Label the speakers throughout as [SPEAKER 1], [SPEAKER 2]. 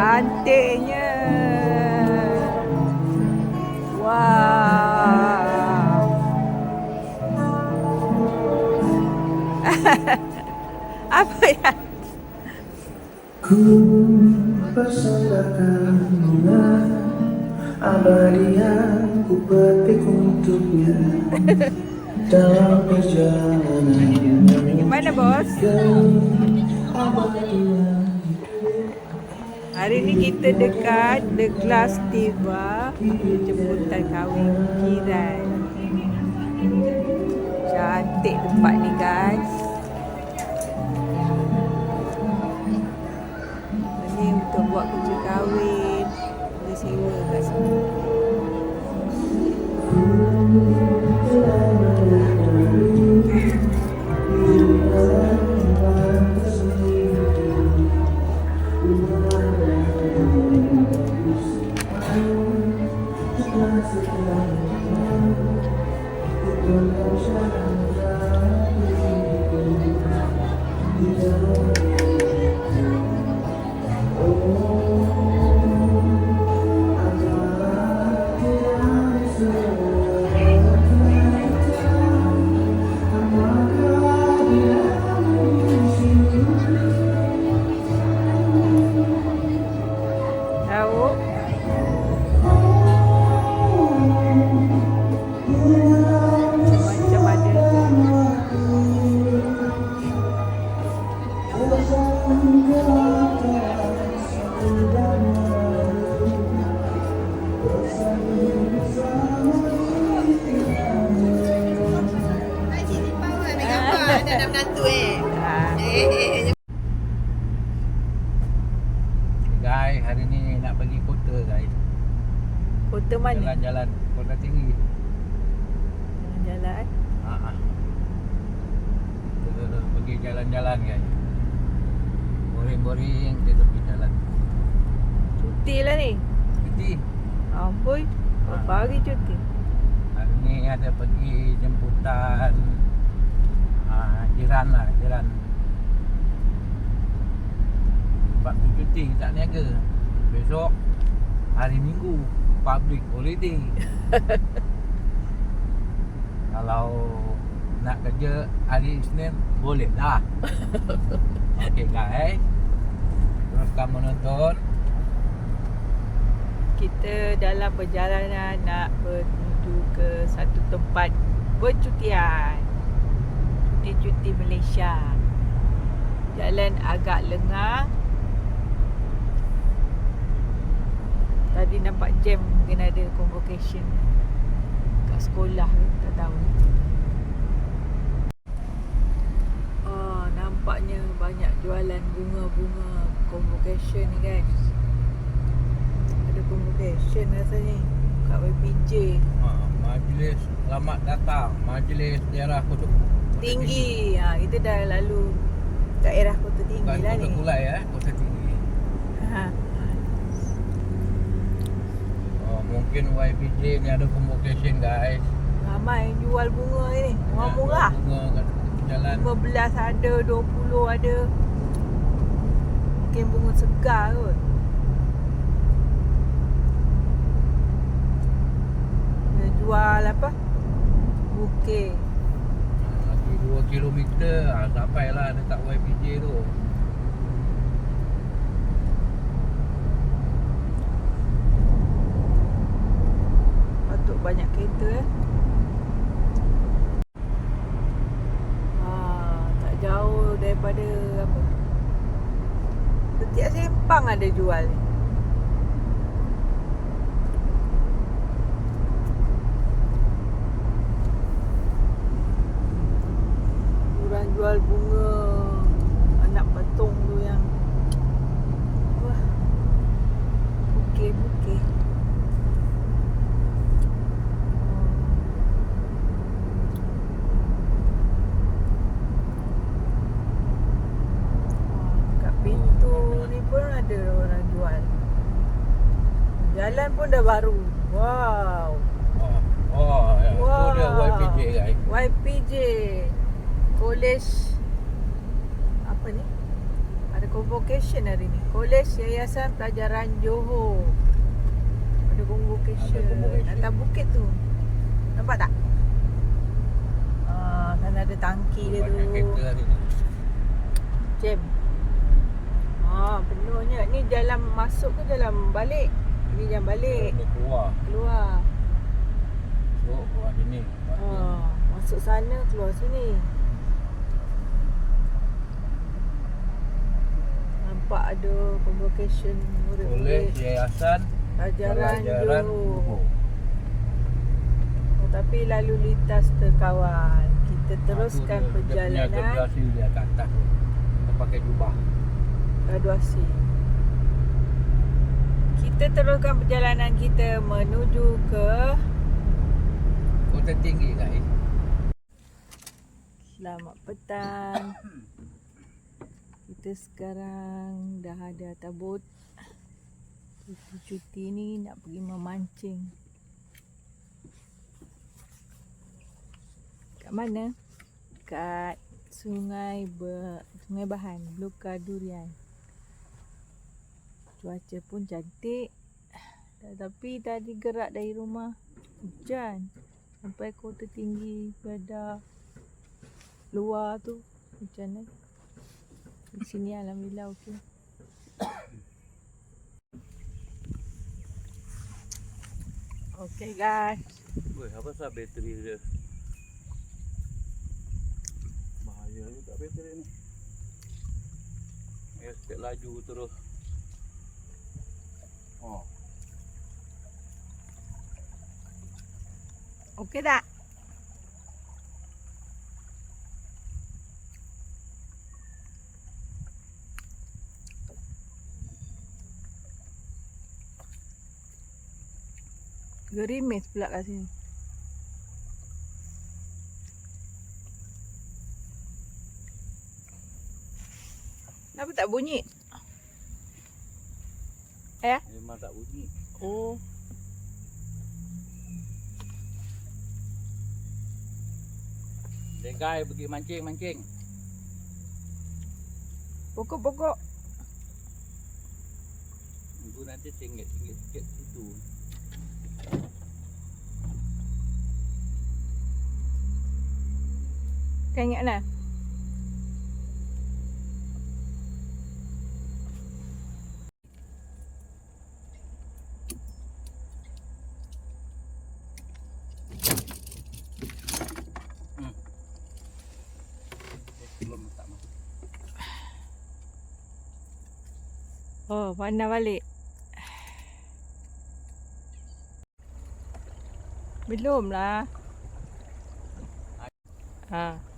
[SPEAKER 1] Cantiknya. Wow. Apa ya?
[SPEAKER 2] Ku persembahkan bunga abadi yang ku petik untuknya dalam perjalanan
[SPEAKER 1] Gimana bos?
[SPEAKER 2] abadi
[SPEAKER 1] Hari ni kita dekat The Glass Diva Jemputan kahwin Kiran Cantik tempat ni guys. Ini untuk buat kerja kahwin. Boleh sewa kat sini
[SPEAKER 3] Guys, hari ni nak pergi kota guys.
[SPEAKER 1] Kota mana?
[SPEAKER 3] Jalan-jalan kota tinggi.
[SPEAKER 1] Jalan-jalan
[SPEAKER 3] Ha ah. Kita dah pergi jalan-jalan guys. Boring-boring kita tepi jalan.
[SPEAKER 1] Cuti lah ni Ampun
[SPEAKER 3] Ah.
[SPEAKER 1] Berapa hari cuti?
[SPEAKER 3] hari ni ada pergi jemputan ah, jiran lah, jiran. Sebab tu cuti tak niaga. Besok hari Minggu public holiday. Kalau nak kerja hari Isnin boleh lah. Okey guys. Teruskan menonton.
[SPEAKER 1] Kita dalam perjalanan nak menuju ke satu tempat bercutian. Cuti-cuti Malaysia. Jalan agak lengang. Tadi nampak jam mungkin ada convocation kat sekolah tak tahu. Oh, nampaknya banyak jualan bunga-bunga convocation ni guys. Ada convocation rasanya kat YPJ.
[SPEAKER 3] Ha, majlis selamat datang, majlis daerah Kota
[SPEAKER 1] Tinggi. Ha, kita dah lalu daerah kota tinggi
[SPEAKER 3] Bukan
[SPEAKER 1] lah
[SPEAKER 3] Kota
[SPEAKER 1] ni.
[SPEAKER 3] Kulai eh, Kota Tinggi.
[SPEAKER 1] Ha.
[SPEAKER 3] Oh, mungkin YPJ ni ada convocation guys.
[SPEAKER 1] Ramai yang jual bunga ni. Murah-murah.
[SPEAKER 3] Ya, Bunga kat jalan.
[SPEAKER 1] 15 ada, 20 ada. Mungkin bunga segar kot. Dia jual apa? Bukit.
[SPEAKER 3] Lagi 2 km ha, sampailah dekat YPJ tu.
[SPEAKER 1] Patut banyak kereta eh. Ah, tak jauh daripada apa. Sempang ada jual. Orang jual bunga anak patung tu yang wah bukit-bukit. Kat pintu ni pun ada orang jual. Jalan pun dah baru. Wow.
[SPEAKER 3] Oh, oh ya. tu
[SPEAKER 1] Wow.
[SPEAKER 3] dia YPJ guys.
[SPEAKER 1] YPJ. College apa ni? Ada convocation hari ni. Kolej Yayasan Pelajaran Johor. Ada convocation.
[SPEAKER 3] Ada convocation.
[SPEAKER 1] Atas bukit tu. Nampak tak? Ah, kan ada tangki dia
[SPEAKER 3] Banyak
[SPEAKER 1] tu. Jam. Ah, penuhnya. Ni jalan masuk ke jalan balik? Ini jalan balik.
[SPEAKER 3] Dia keluar.
[SPEAKER 1] Keluar.
[SPEAKER 3] So, keluar sini.
[SPEAKER 1] Ah, masuk sana keluar sini. Nampak ada convocation
[SPEAKER 3] Oleh
[SPEAKER 1] murid-murid
[SPEAKER 3] Yayasan
[SPEAKER 1] pelajaran Johor. Oh, tapi lalu lintas terkawal. Kita teruskan
[SPEAKER 3] Ah, tu dia- Dia punya
[SPEAKER 1] perjalanan
[SPEAKER 3] generasi dia kat atas tu. Dia pakai jubah.
[SPEAKER 1] graduasi. Kita teruskan perjalanan kita menuju ke
[SPEAKER 3] Kota tinggi guys.
[SPEAKER 1] Selamat petang. Kita sekarang dah ada atas bot. Cuti-cuti ni nak pergi memancing. Kat mana? Kat Sungai Ber, Sungai Bahan, Luka Durian. Cuaca pun cantik. Tapi tadi gerak dari rumah hujan sampai kota tinggi pada luar tu macam mana di sini alhamdulillah okey okey guys
[SPEAKER 3] Weh, apa sah bateri dia? Bahaya juga bateri ni. Ya, sikit laju terus. Oh,
[SPEAKER 1] okey tak Gerimis pula kat sini. Kenapa tak bunyi? Eh?
[SPEAKER 3] memang tak bunyi.
[SPEAKER 1] Oh.
[SPEAKER 3] Degai pergi mancing-mancing.
[SPEAKER 1] Pokok-pokok.
[SPEAKER 3] Tunggu nanti tinggi-tinggi sikit situ.
[SPEAKER 1] Tengok lah.
[SPEAKER 3] Belum tak masuk.
[SPEAKER 1] Oh, pandai balik. Belum lah. Ha.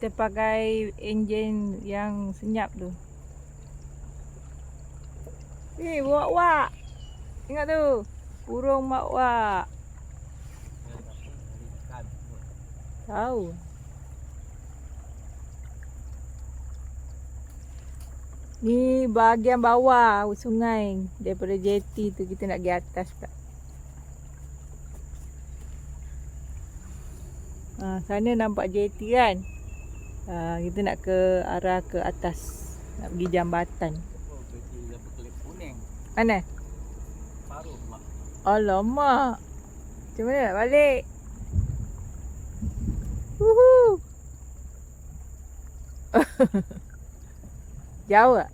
[SPEAKER 1] Kita pakai enjin yang senyap tu. Eh, wak-wak. Tengok tu. Burung mak-wak.
[SPEAKER 3] Ikan.
[SPEAKER 1] Tahu. Ni bahagian bawah sungai daripada jeti tu kita nak pergi atas pula. Ha, sana nampak jeti kan? Ha, kita nak ke arah ke atas. Nak pergi jambatan. Mana?
[SPEAKER 3] Paruh pula.
[SPEAKER 1] Alamak. Macam mana nak balik? Woohoo. Jauh tak?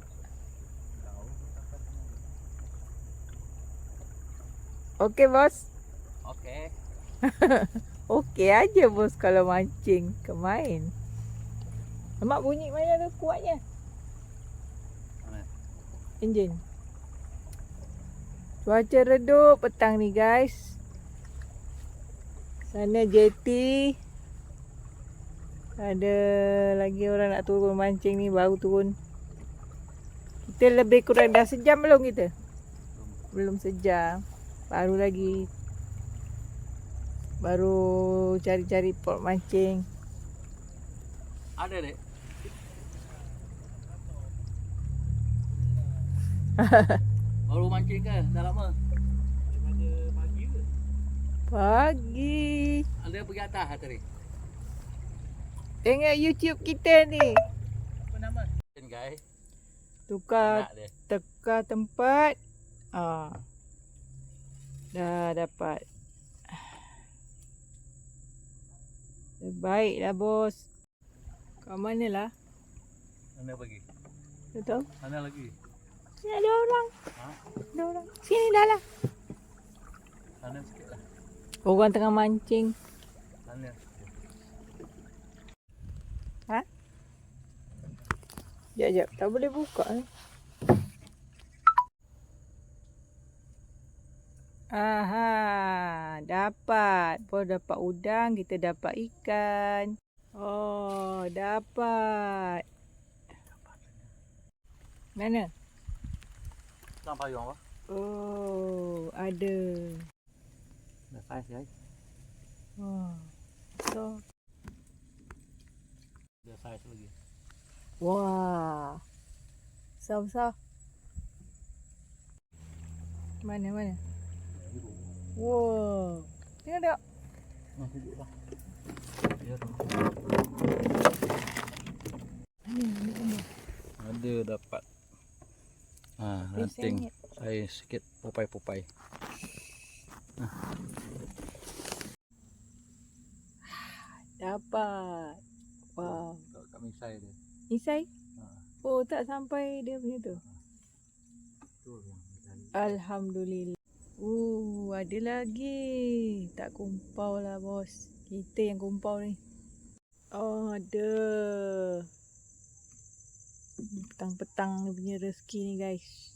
[SPEAKER 1] Okey bos.
[SPEAKER 3] Okey.
[SPEAKER 1] Okey aja bos kalau mancing ke Lemak bunyi mana tu kuatnya?
[SPEAKER 3] Mana?
[SPEAKER 1] Enjin. Cuaca redup petang ni guys. Sana jeti. Ada lagi orang nak turun mancing ni baru turun. Kita lebih kurang dah sejam belum kita? Belum sejam. Baru lagi. Baru cari-cari pot mancing.
[SPEAKER 3] Ada dek. Baru mancing ke? Dah lama? Daripada pagi ke?
[SPEAKER 1] Pagi.
[SPEAKER 3] Ada pergi atas tadi.
[SPEAKER 1] Tengok YouTube kita ni.
[SPEAKER 3] Apa nama? Guys.
[SPEAKER 1] Tukar tukar tempat. Ah. Dah dapat. Baiklah bos. Kat mana lah?
[SPEAKER 3] Mana pergi?
[SPEAKER 1] Tak tahu.
[SPEAKER 3] Mana lagi?
[SPEAKER 1] Sini ada orang.
[SPEAKER 3] Ha?
[SPEAKER 1] Ada orang. Sini dah lah.
[SPEAKER 3] Sana sikit lah.
[SPEAKER 1] Orang tengah mancing.
[SPEAKER 3] Sana.
[SPEAKER 1] Ha? Sekejap, sekejap. Tak boleh buka ni. Aha, dapat. Pun dapat udang, kita dapat ikan. Oh, dapat. Mana?
[SPEAKER 3] Payung apa?
[SPEAKER 1] Oh, ada.
[SPEAKER 3] Dah saiz guys.
[SPEAKER 1] Wah. So,
[SPEAKER 3] Dah saiz lagi.
[SPEAKER 1] wah. Besar-besar. Mana, mana?
[SPEAKER 3] Biru.
[SPEAKER 1] Wow. Tengok tak?
[SPEAKER 3] Nah, tunjuk lah. Ya. Ada dapat. Ha, ranting. Saya sikit popai-popai.
[SPEAKER 1] Dapat. Wow.
[SPEAKER 3] Kat kami saya dia.
[SPEAKER 1] Isai?
[SPEAKER 3] Ha.
[SPEAKER 1] Oh, tak sampai dia punya tu.
[SPEAKER 3] Misai.
[SPEAKER 1] Alhamdulillah. Uh, ada lagi. Tak kumpau lah bos. Kita yang kumpau ni. Oh, ada. Petang-petang ni punya rezeki ni guys.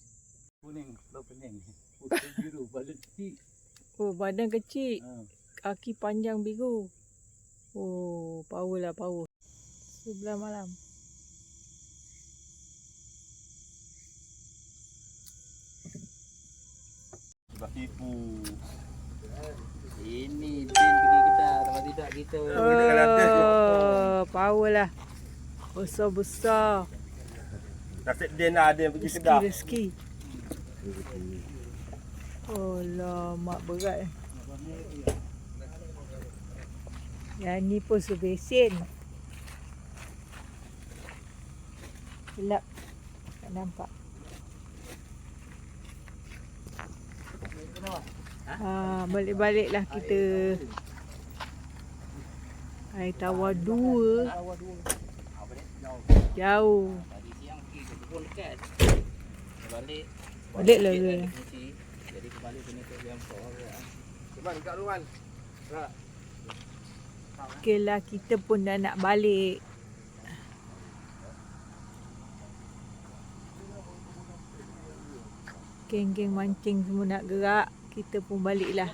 [SPEAKER 3] Kuning, lo pening. Putih biru, balik kecil.
[SPEAKER 1] Oh, badan kecil.
[SPEAKER 3] Ha.
[SPEAKER 1] Kaki panjang biru. Oh, power lah power. Sebelah malam.
[SPEAKER 3] Sebab tipu. Ini bin pergi kita, tempat tidak kita.
[SPEAKER 1] Oh, power lah. Besar-besar.
[SPEAKER 4] Nasib dia nak ada yang pergi
[SPEAKER 1] Rezeki,
[SPEAKER 4] Kedah.
[SPEAKER 1] rezeki. Oh lah, mak berat. eh. Yang ni pun sebesin. Gelap. Tak nampak. Ha, balik-baliklah kita. Air tawar dua. Jauh.
[SPEAKER 3] Kebun dekat. Balik.
[SPEAKER 1] Balik lah
[SPEAKER 3] kunci. Jadi kembali kena ke jam 4 ya.
[SPEAKER 4] Cuman kat luar.
[SPEAKER 1] Okey lah, kita pun dah nak balik. Geng-geng mancing semua nak gerak. Kita pun baliklah.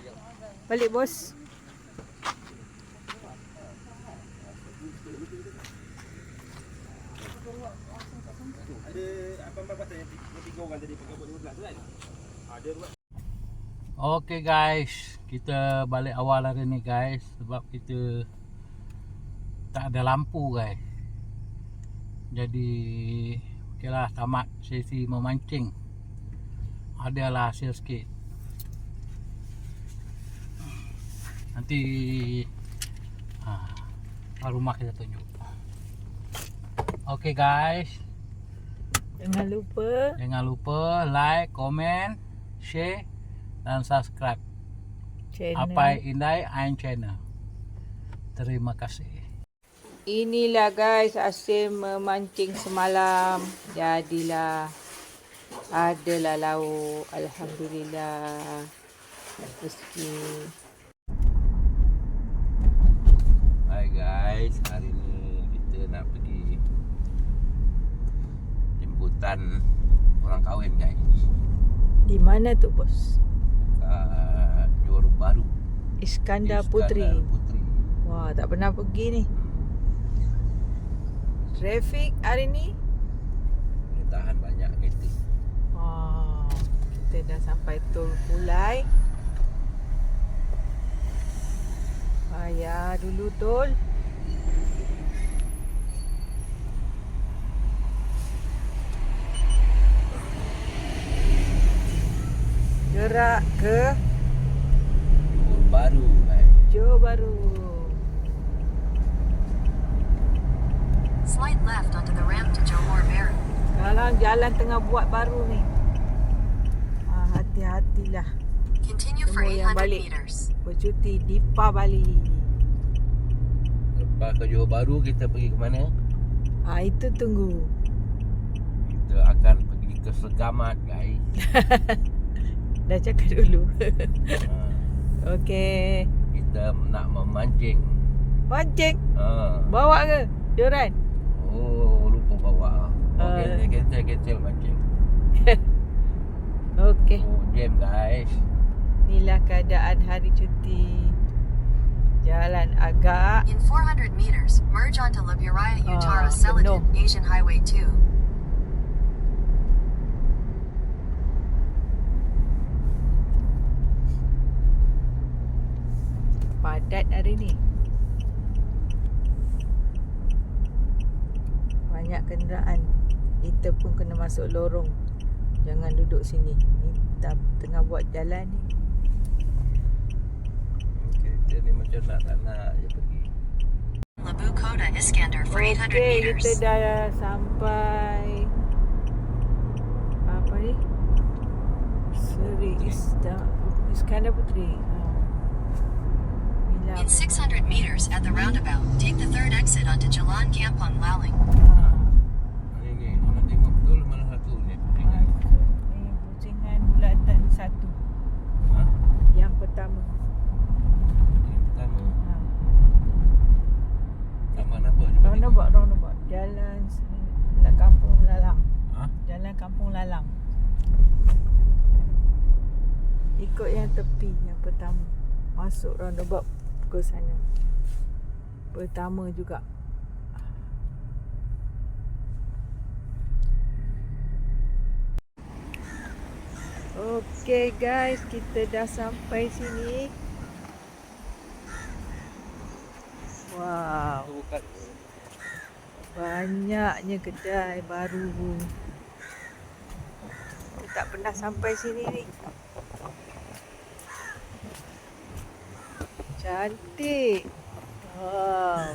[SPEAKER 1] Balik bos.
[SPEAKER 4] Ada apa apa pasal yang tiga, tiga orang tadi pakai buat 15 tu? Ada buat
[SPEAKER 3] Okay guys, kita balik awal hari ni guys sebab kita tak ada lampu guys. Jadi okeylah tamat sesi memancing. Adalah hasil sikit. Nanti ha, rumah kita tunjuk. Okay guys,
[SPEAKER 1] Jangan lupa
[SPEAKER 3] jangan lupa like, komen, share dan subscribe.
[SPEAKER 1] channel.
[SPEAKER 3] Apai Indai Ain Channel. Terima kasih.
[SPEAKER 1] Inilah guys hasil memancing semalam. Jadilah. Adalah lauk. Alhamdulillah. Rezeki.
[SPEAKER 3] Hai guys, hari ni kita nak pergi jemputan orang kahwin guys.
[SPEAKER 1] Di mana tu bos?
[SPEAKER 3] Kat Johor Baru.
[SPEAKER 1] Iskandar
[SPEAKER 3] Iskandar
[SPEAKER 1] Putri.
[SPEAKER 3] Putri.
[SPEAKER 1] Wah, tak pernah pergi ni. Traffic hari ni.
[SPEAKER 3] Dia tahan banyak kereta.
[SPEAKER 1] Wah, kita dah sampai Tol Pulai. Bayar dulu tol. Gerak ke
[SPEAKER 3] Johor Baru.
[SPEAKER 1] baru.
[SPEAKER 5] Slight left onto the ramp to Johor Bahru.
[SPEAKER 1] Sekarang jalan tengah buat baru ni. Ah, hati-hatilah.
[SPEAKER 5] Continue for
[SPEAKER 1] Semua yang
[SPEAKER 5] 800
[SPEAKER 1] balik.
[SPEAKER 5] meters.
[SPEAKER 1] Bercuti di Pa Bali.
[SPEAKER 3] Lepas ke Johor Baru kita pergi ke mana?
[SPEAKER 1] Ah, itu tunggu.
[SPEAKER 3] Kita akan pergi ke Segamat guys.
[SPEAKER 1] Dah cakap dulu.
[SPEAKER 3] ha,
[SPEAKER 1] Okey.
[SPEAKER 3] kita nak memancing.
[SPEAKER 1] Pancing.
[SPEAKER 3] Ha.
[SPEAKER 1] Bawa ke? Joran.
[SPEAKER 3] Oh, lupa bawa.
[SPEAKER 1] Ah.
[SPEAKER 3] Okey, kencel-kencel mancing.
[SPEAKER 1] Okey.
[SPEAKER 3] Oh, jam guys.
[SPEAKER 1] Inilah keadaan hari cuti. Jalan agak
[SPEAKER 5] In 400 meters, merge onto Leburai Utara
[SPEAKER 1] Ah,
[SPEAKER 5] Celadon Asian Highway 2.
[SPEAKER 1] Padat hari ni. Banyak kenderaan. Kita pun kena masuk lorong. Jangan duduk sini. Ni kita tengah buat jalan ni.
[SPEAKER 3] Kereta ni macam nak tak nak je pergi.
[SPEAKER 5] Labu Kota Iskander for 800
[SPEAKER 1] Okey,
[SPEAKER 5] meters.
[SPEAKER 1] kita dah sampai apa ni? Seri Ista Iskandar Puteri.
[SPEAKER 5] In 600 meters at the roundabout, take the third exit onto Jalan Kampung Laling.
[SPEAKER 1] ha.
[SPEAKER 3] Ni ni, nak tengok betul mana satu ni pusingan.
[SPEAKER 1] Ni pusingan bulatan satu.
[SPEAKER 3] Ha?
[SPEAKER 1] Yang pertama.
[SPEAKER 3] Yang pertama.
[SPEAKER 1] Ha.
[SPEAKER 3] Taman apa? Cuba tengok.
[SPEAKER 1] Roundabout, roundabout. Jalan se- la Kampung Lalang.
[SPEAKER 3] Ha?
[SPEAKER 1] Jalan Kampung Lalang. Ikut yang tepi yang pertama. Masuk roundabout ke sana. Pertama juga. Okay guys, kita dah sampai sini. Wow. Banyaknya kedai baru. Tak pernah sampai sini ni. Cantik. Wow.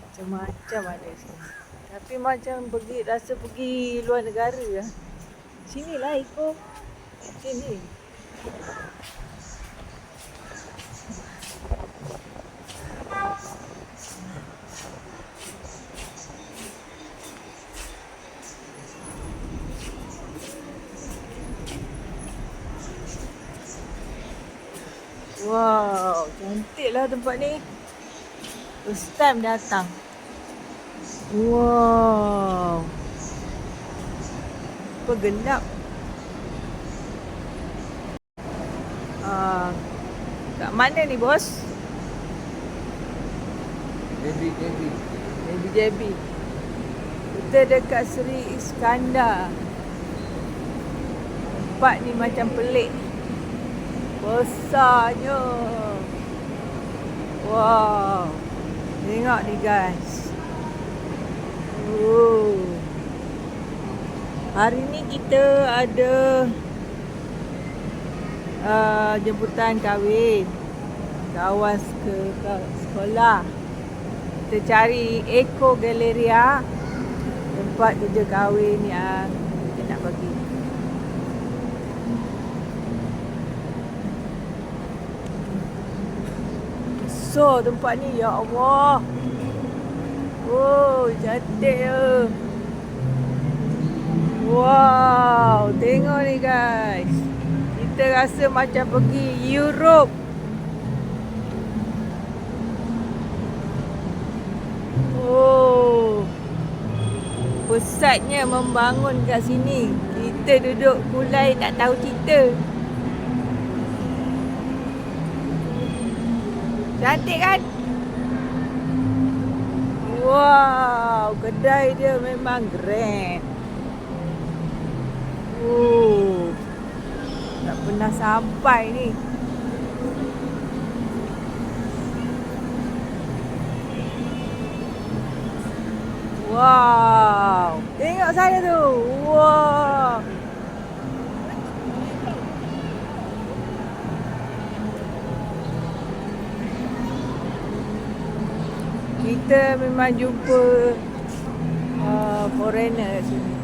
[SPEAKER 1] Macam-macam ada sini. Tapi macam pergi rasa pergi luar negara lah. Sinilah Iko. Sini. Wow, cantiklah tempat ni. First time datang. Wow. Apa gelap? Ah, kat mana ni bos?
[SPEAKER 3] Jadi, jadi.
[SPEAKER 1] Baby JB. Kita dekat Seri Iskandar. Tempat ni macam pelik. Besarnya. Wow. Tengok ni guys. Oh. Hari ni kita ada uh, jemputan kahwin. Kawan ke, ke sekolah. Kita cari Eco Galleria tempat kerja kahwin yang kita nak pergi. So tempat ni ya Allah. Oh, cantik ya. Wow, tengok ni guys. Kita rasa macam pergi Europe. Oh. Pesatnya membangun kat sini. Kita duduk kulai nak tahu cerita. Cantik kan? Wow, kedai dia memang grand. Oh. Tak pernah sampai ni. Wow. Tengok saya tu. Wow. Kita memang jumpa uh, foreigner sini.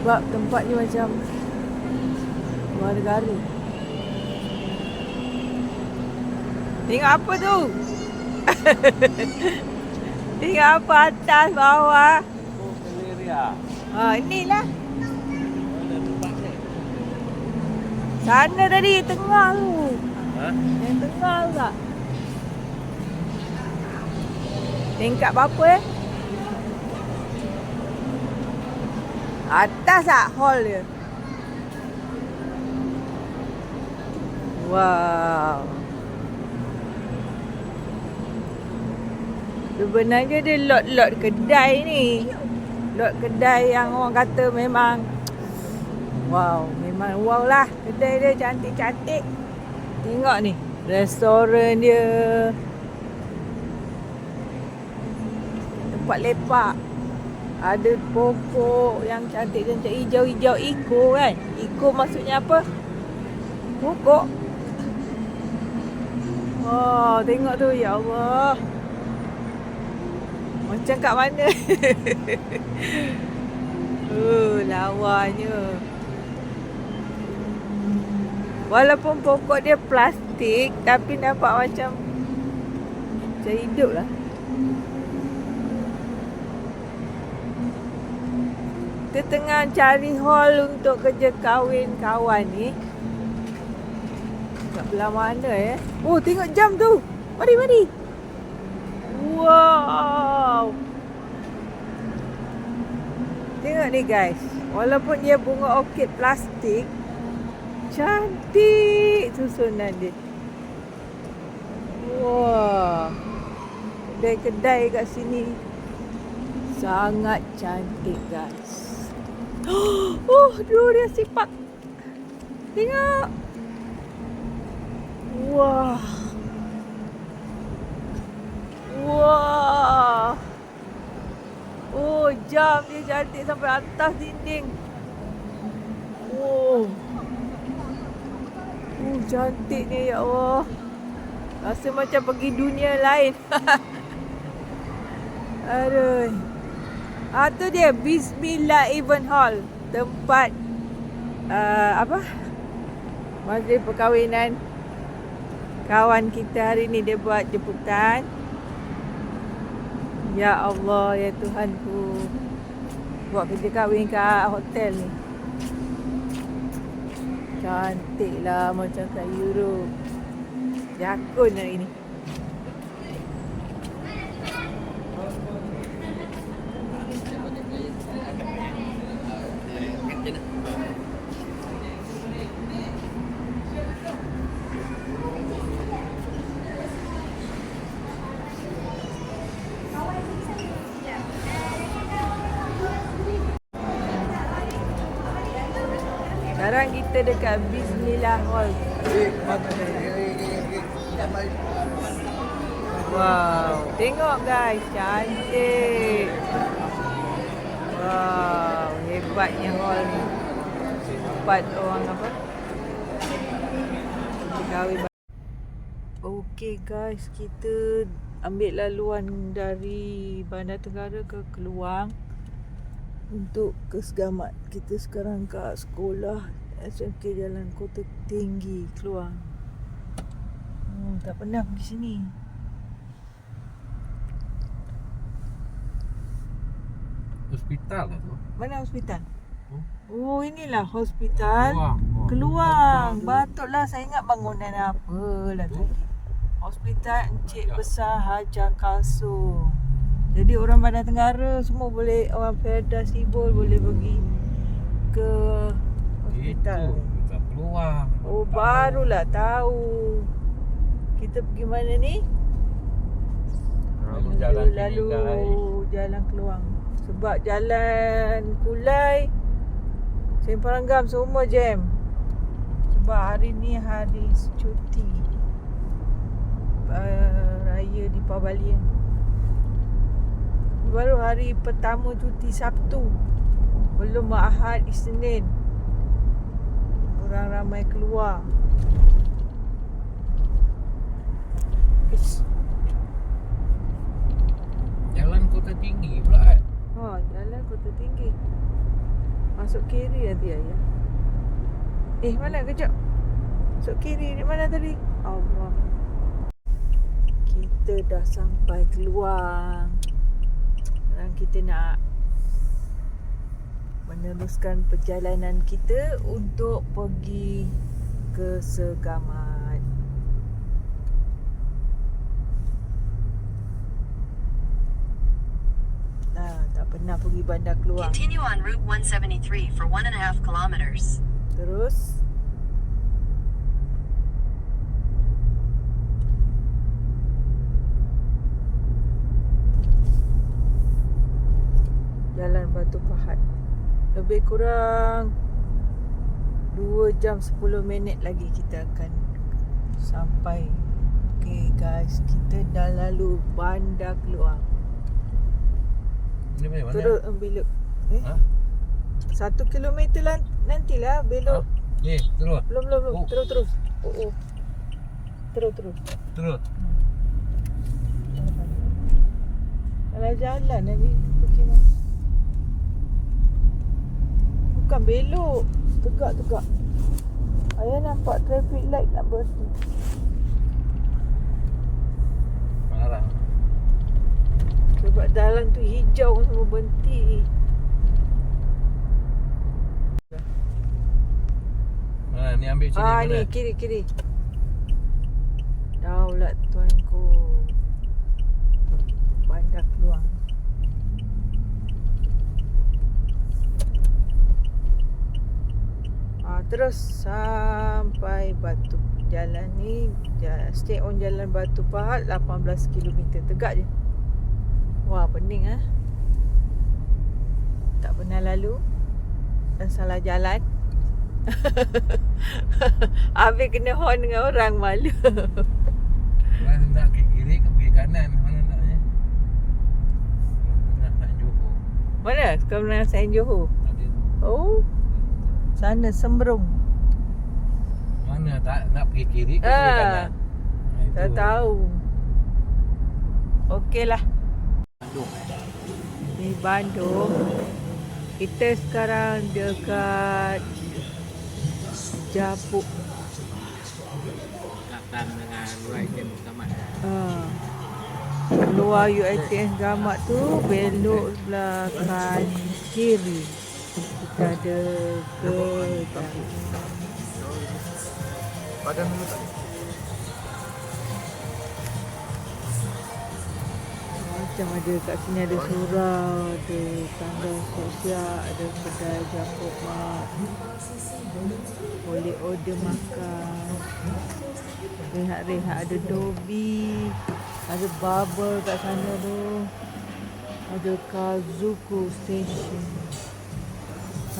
[SPEAKER 1] Sebab tempat ni macam luar negara. Tengok apa tu? Tengok apa atas bawah?
[SPEAKER 3] Oh, Valeria.
[SPEAKER 1] Ha, inilah. Sana tadi tengah tu.
[SPEAKER 3] Ha?
[SPEAKER 1] Yang tengah tu tak? Tingkat berapa eh? Atas tak hall dia? Wow. Sebenarnya dia lot-lot kedai ni. Lot kedai yang orang kata memang Wow, memang wow lah. Kedai dia cantik-cantik. Tengok ni, restoran dia. Tempat lepak. Ada pokok yang cantik-cantik hijau-hijau iko kan. Iko maksudnya apa? Pokok. Oh, tengok tu ya Allah. Macam kat mana? oh, lawanya. Walaupun pokok dia plastik tapi nampak macam macam hidup lah. Kita tengah cari hall untuk kerja kahwin kawan ni. Kat belah mana eh? Oh, tengok jam tu. Mari, mari. Wow. Tengok ni guys. Walaupun dia bunga orkid plastik, Cantik susunan dia. Wah. Kedai-kedai kat sini sangat cantik guys. Oh, dua dia sipak. Tengok. Wah. Wah. Oh, jam dia cantik sampai atas dinding. Oh. Oh, cantik ni ya Allah. Rasa macam pergi dunia lain. Aduh. Ah tu dia Bismillah Event Hall. Tempat uh, apa? Majlis perkahwinan kawan kita hari ni dia buat jemputan. Ya Allah, ya Tuhanku. Buat kerja kahwin kat hotel ni. Cantik lah macam kat Europe. Jakun hari ni. Sekarang kita dekat Bismillah Hall. Wow, tengok guys, cantik. Wow, hebatnya hall ni. Tempat orang apa? Kahwin. Okay guys, kita ambil laluan dari Bandar Tenggara ke Keluang untuk ke Segamat. Kita sekarang kat sekolah SMK Jalan Kota Tinggi Keluang. Hmm, tak pernah pergi sini.
[SPEAKER 3] Hospital lah tu.
[SPEAKER 1] Mana hospital?
[SPEAKER 3] Oh.
[SPEAKER 1] Oh, inilah hospital.
[SPEAKER 3] Keluang. Oh,
[SPEAKER 1] Keluang.
[SPEAKER 3] tu.
[SPEAKER 1] Patutlah saya ingat bangunan apa lah
[SPEAKER 3] Tu.
[SPEAKER 1] tadi. Hospital Encik
[SPEAKER 3] Hajar.
[SPEAKER 1] Besar Hajar Kalsum. Jadi orang Bandar Tenggara semua boleh orang Perda Sibol boleh pergi ke.
[SPEAKER 3] Itu. Kita peluang.
[SPEAKER 1] Oh barulah tahu. Kita pergi mana ni?
[SPEAKER 3] Lalu jalan
[SPEAKER 1] lalu jalan keluang. Sebab jalan Kulai Sempang Ranggam semua jam. Sebab hari ni hari cuti. Uh, raya di Pavilion. Baru hari pertama cuti Sabtu. Belum Ahad, Isnin orang ramai keluar. Jalan kota tinggi pula eh? Oh, jalan kota tinggi. Masuk kiri nanti ayah ya. Eh mana kejap? Masuk kiri ni mana tadi? Allah. Kita dah sampai keluar Sekarang kita nak meneruskan perjalanan kita untuk pergi ke Segamat. Nah, tak pernah pergi bandar keluar.
[SPEAKER 5] Continue on Route 173 for one and a half kilometers.
[SPEAKER 1] Terus Jalan Batu Pahat Lebih kurang 2 jam 10 minit lagi kita akan sampai Okay guys Kita dah lalu bandar keluar
[SPEAKER 3] Ini mana? mana?
[SPEAKER 1] Terus belok Eh
[SPEAKER 3] Ha?
[SPEAKER 1] Satu kilometer lan- nantilah belok
[SPEAKER 3] Ye, terus.
[SPEAKER 1] Belum belum belum.
[SPEAKER 3] Oh.
[SPEAKER 1] Terus terus. Oh oh. Terus terus.
[SPEAKER 3] Terus.
[SPEAKER 1] Kalau jalan lagi pergi mana? Bukan belok. Tegak tegak. Ayah nampak traffic light nak berhenti.
[SPEAKER 3] Marah.
[SPEAKER 1] Sebab jalan tu hijau semua berhenti.
[SPEAKER 3] Ni ambil sini
[SPEAKER 1] Ah ni kiri kiri. Daulat tuanku. Bandar keluar. Ah terus sampai Batu Jalan ni ja- Stay on jalan Batu Pahat 18 km Tegak je Wah pening ah. Tak pernah lalu Dan salah jalan Habis kena horn dengan orang malu
[SPEAKER 3] Mana nak ke kiri ke pergi kanan? Mana naknya? Nak nak Johor.
[SPEAKER 1] Mana? Sekarang nak Saint Johor. Oh Sana Sembrong
[SPEAKER 3] Mana tak nak pergi kiri ke
[SPEAKER 1] Ah,
[SPEAKER 3] kanan? Itu.
[SPEAKER 1] Tak tahu Okey lah
[SPEAKER 3] Bandung.
[SPEAKER 1] Di Bandung Kita sekarang dekat Japuk
[SPEAKER 3] Datang dengan UiTM Selamat.
[SPEAKER 1] Ah. Keluar UiTM Gamat tu belok sebelah kanan kiri. Kita ada ke
[SPEAKER 3] Badan dulu tak?
[SPEAKER 1] macam ada kat sini ada surau, ada tangga sosial, ada kedai japuk mak. Boleh order makan. Rehat-rehat ada dobi, ada bubble kat sana tu. Ada Kazuku Station.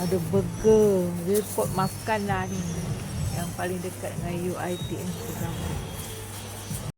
[SPEAKER 1] Ada burger. Dia spot makan lah ni. Yang paling dekat dengan UiTM Segamat.